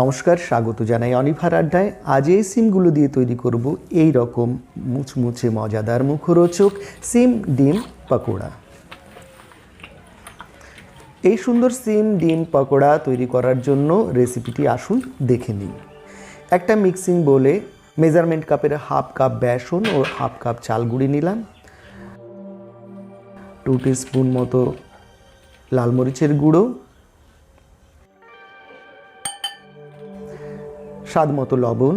নমস্কার, স্বাগত জানাই অনিভার আড্ডায়। আজ এই সিমগুলো দিয়ে তৈরি করব এই রকম মুচমুচে মজাদার মুখরোচক সিম ডিম পকোড়া। এই সুন্দর সিম ডিম পকোড়া তৈরি করার জন্য রেসিপিটি আসুন দেখে নিই। একটা মিক্সিং বলে মেজারমেন্ট কাপের হাফ কাপ বেসন ও হাফ কাপ চাল গুঁড়ি নিলাম। টু স্পুন মতো লাল মরিচের গুঁড়ো স্বাদ মতো লবণ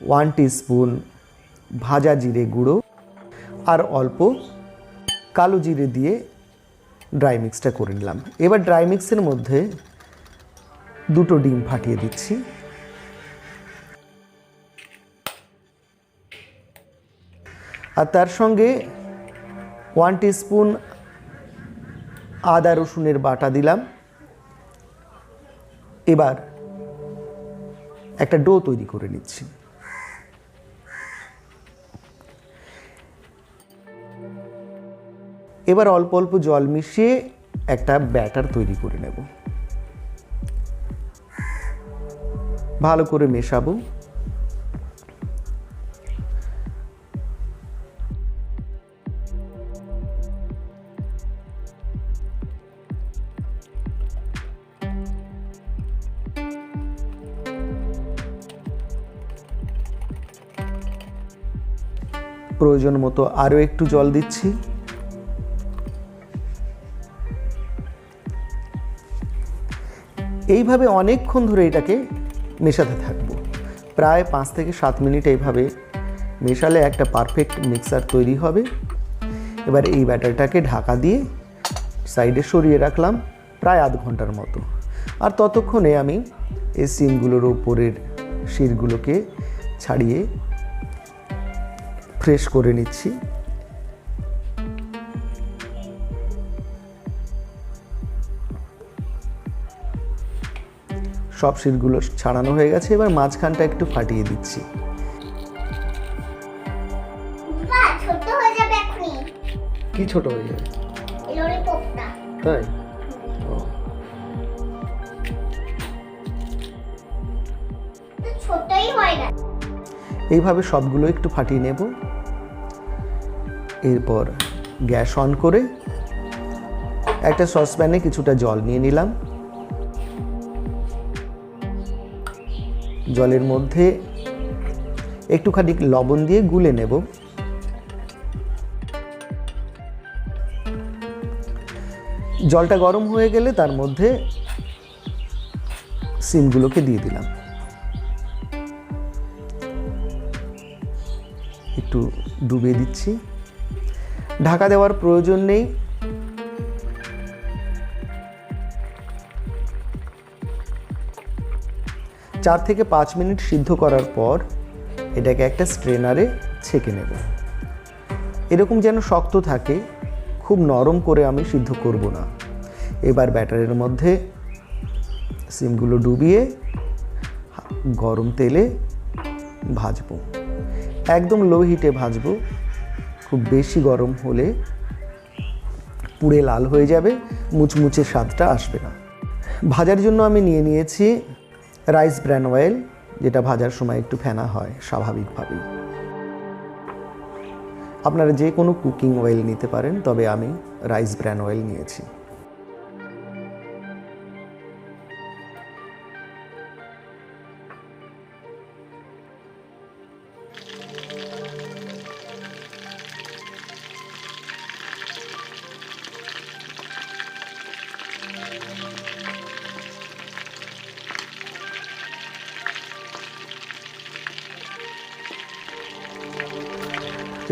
ওয়ান স্পুন ভাজা জিরে গুঁড়ো আর অল্প কালো জিরে দিয়ে ড্রাই মিক্সটা করে নিলাম। এবার ড্রাই মিক্সের মধ্যে দুটো ডিম ফাটিয়ে দিচ্ছি। আর তার সঙ্গে ওয়ান স্পুন আদা রসুনের বাটা দিলাম। এবার একটা ডো তৈরি করে নিচ্ছি। এবার অল্প অল্প জল মিশিয়ে একটা ব্যাটার তৈরি করে নেব। ভালো করে মেশাবো। প্রয়োজন মতো আরও একটু জল দিচ্ছি। এইভাবে অনেকক্ষণ ধরে এটাকে মেশাতে থাকব। প্রায় পাঁচ থেকে সাত মিনিট এইভাবে মেশালে একটা পারফেক্ট মিক্সার তৈরি হবে। এবার এই ব্যাটারটাকে ঢাকা দিয়ে সাইডে সরিয়ে রাখলাম প্রায় আধ ঘণ্টার মতো। আর ততক্ষণে আমি এই সিমগুলোর ওপরের শিরগুলোকে ছাড়িয়ে ফ্রেশ করে নিচ্ছি। সব শিরগুলো ছাড়ানো হয়ে গেছে এবার মাঝখানটা একটু ফাটিয়ে দিচ্ছি। কি ছোট হয়ে যাবে? তাই? এইভাবে সবগুলো একটু ফাটিয়ে নেব। এরপর গ্যাস অন করে একটা সসপ্যানে কিছুটা জল নিয়ে নিলাম। জলের মধ্যে একটুখানি লবণ দিয়ে গুলে নেব। জলটা গরম হয়ে গেলে তার মধ্যে সিমগুলোকে দিয়ে দিলাম। একটু ডুবিয়ে দিচ্ছি। ঢাকা দেওয়ার প্রয়োজন নেই। চার থেকে পাঁচ মিনিট সিদ্ধ করার পর এটাকে একটা স্ট্রেনারে ছেঁকে নেব। এরকম যেন শক্ত থাকে, খুব নরম করে আমি সিদ্ধ করব না। এবার ব্যাটারের মধ্যে সিমগুলো ডুবিয়ে গরম তেলে ভাজবো। একদম লো হিটে ভাজবো। খুব বেশি গরম হলে পুড়ে লাল হয়ে যাবে, মুচমুচে স্বাদটা আসবে না। ভাজার জন্য আমি নিয়ে নিয়েছি রাইস ব্র্যান অয়েল, যেটা ভাজার সময় একটু ফেনা হয় স্বাভাবিকভাবেই। আপনারা যে কোনো কুকিং অয়েল নিতে পারেন, তবে আমি রাইস ব্র্যান অয়েল নিয়েছি।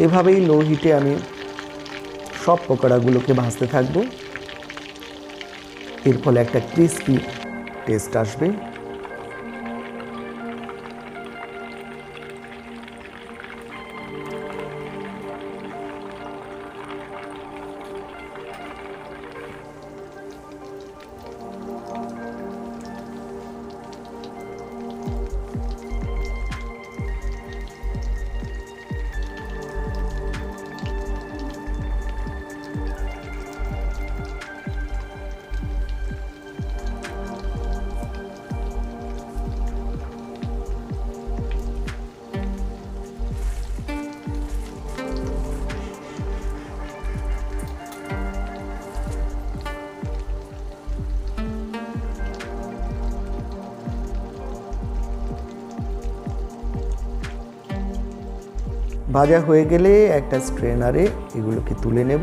এভাবেই লো হিটে আমি সব পকোড়াগুলোকে ভাজতে থাকব। এর ফলে একটা ক্রিস্পি টেস্ট আসবে। ভাজা হয়ে গেলে একটা স্ট্রেনারে এগুলোকে তুলে নেব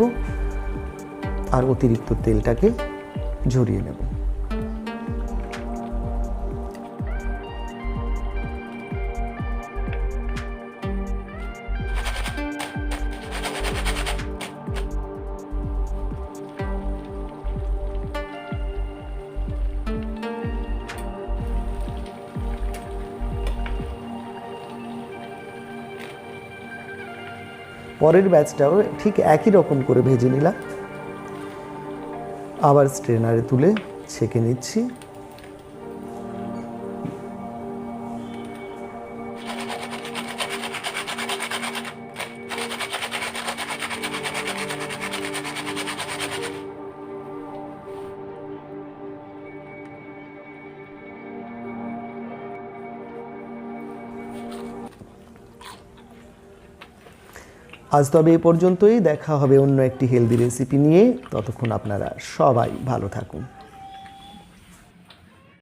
আর অতিরিক্ত তেলটাকে ঝরিয়ে নেব। পরের ব্যাচটাও ঠিক একই রকম করে ভেজে নিলাম। আবার স্ট্রেনারে তুলে ছেঁকে নিচ্ছি। আজ তবে এ পর্যন্তই, দেখা হবে অন্য একটি হেলদি রেসিপি নিয়ে। ততক্ষণ আপনারা সবাই ভালো থাকুন।